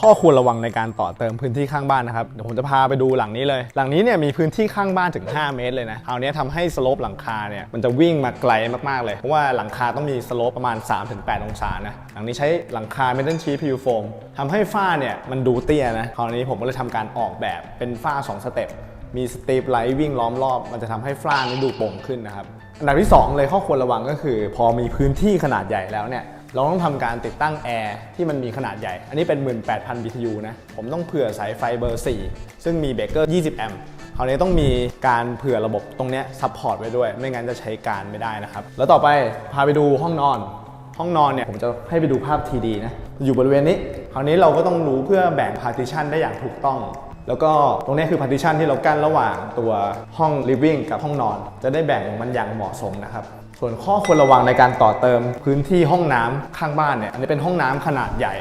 ข้อควรระวังในการต่อเติมพื้นที่ข้างบ้านนะครับ เดี๋ยวผมจะพาไปดูหลังนี้เลย หลังนี้เนี่ยมีพื้นที่ข้างบ้านถึง 5 เมตรเลยนะคราวนี้ทำให้สโลปหลังคาเนี่ยมันจะวิ่งมาไกลมากๆเลย เพราะว่าหลังคาต้องมีสโลปประมาณ 3-8 องศานะ หลังนี้ใช้หลังคาเมทัลชีพิวโฟมทำให้ฝ้าเนี่ยมันดูเตี้ยนะ คราวนี้ผมก็เลยทำการออกแบบเป็นฝ้า 2 สเต็ป มีสเตปไลท์วิ่งล้อมรอบ มันจะทำให้ฝ้านี่ดูโป่งขึ้นนะครับ อันดับที่ 2 เลยข้อควรระวังก็คือ พอมีพื้นที่ขนาดใหญ่แล้วเนี่ย เราต้องทำการติดตั้งแอร์ที่มันมีขนาดใหญ่ อันนี้เป็น 18,000 BTU นะ ผมต้องเผื่อสายไฟเบอร์ 4 ซึ่งมีเบรกเกอร์ 20 แอมป์คราวนี้ต้องมีการเผื่อระบบตรงเนี้ยซัพพอร์ตไว้ด้วย ไม่งั้นจะใช้การไม่ได้นะครับ แล้วต่อไปพาไปดูห้องนอน ห้องนอนเนี่ยผมจะให้ไปดูภาพ TD นะ อยู่บริเวณนี้ คราวนี้เราก็ต้องรู้เพื่อแบ่ง partition ได้อย่างถูกต้อง แล้วก็ตรงนี้คือ partition ที่เรากั้นระหว่างตัวห้อง living กับห้องนอน จะได้แบ่งมันอย่างเหมาะสมนะครับ ส่วนข้อควรระวังในการต่อเติมพื้นที่ห้องน้ำข้างบ้านเนี่ยอันนี้เป็นห้องน้ำขนาดใหญ่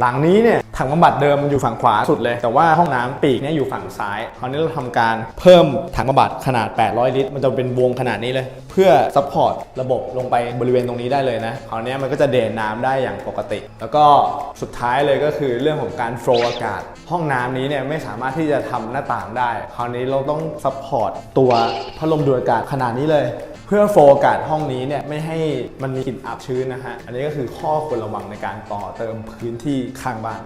หลังนี้เนี่ยถังบำบัดเดิมอยู่ฝั่งขวาสุดเลย แต่ว่าห้องน้ำปีกเนี่ยอยู่ฝั่งซ้ายคราวนี้เราทำการเพิ่มถังบำบัดขนาด 800 ลิตร มันจะเป็นวงขนาดนี้เลย เพื่อซัพพอร์ตระบบลงไปบริเวณตรงนี้ได้เลยนะคราวนี้มันก็จะเดนน้ำได้อย่างปกติ แล้วก็สุดท้ายเลยก็คือเรื่องของการโฟล์อากาศ ห้องน้ำนี้เนี่ยไม่สามารถที่จะทำหน้าต่างได้ คราวนี้เราต้องซัพพอร์ตตัวพัดลมดูดอากาศขนาดนี้เลย เพื่อโฟกัสห้องนี้เนี่ยไม่ให้มันมีกลิ่นอับชื้นนะฮะ อันนี้ก็คือข้อควรระวังในการต่อเติมพื้นที่ข้างบ้าน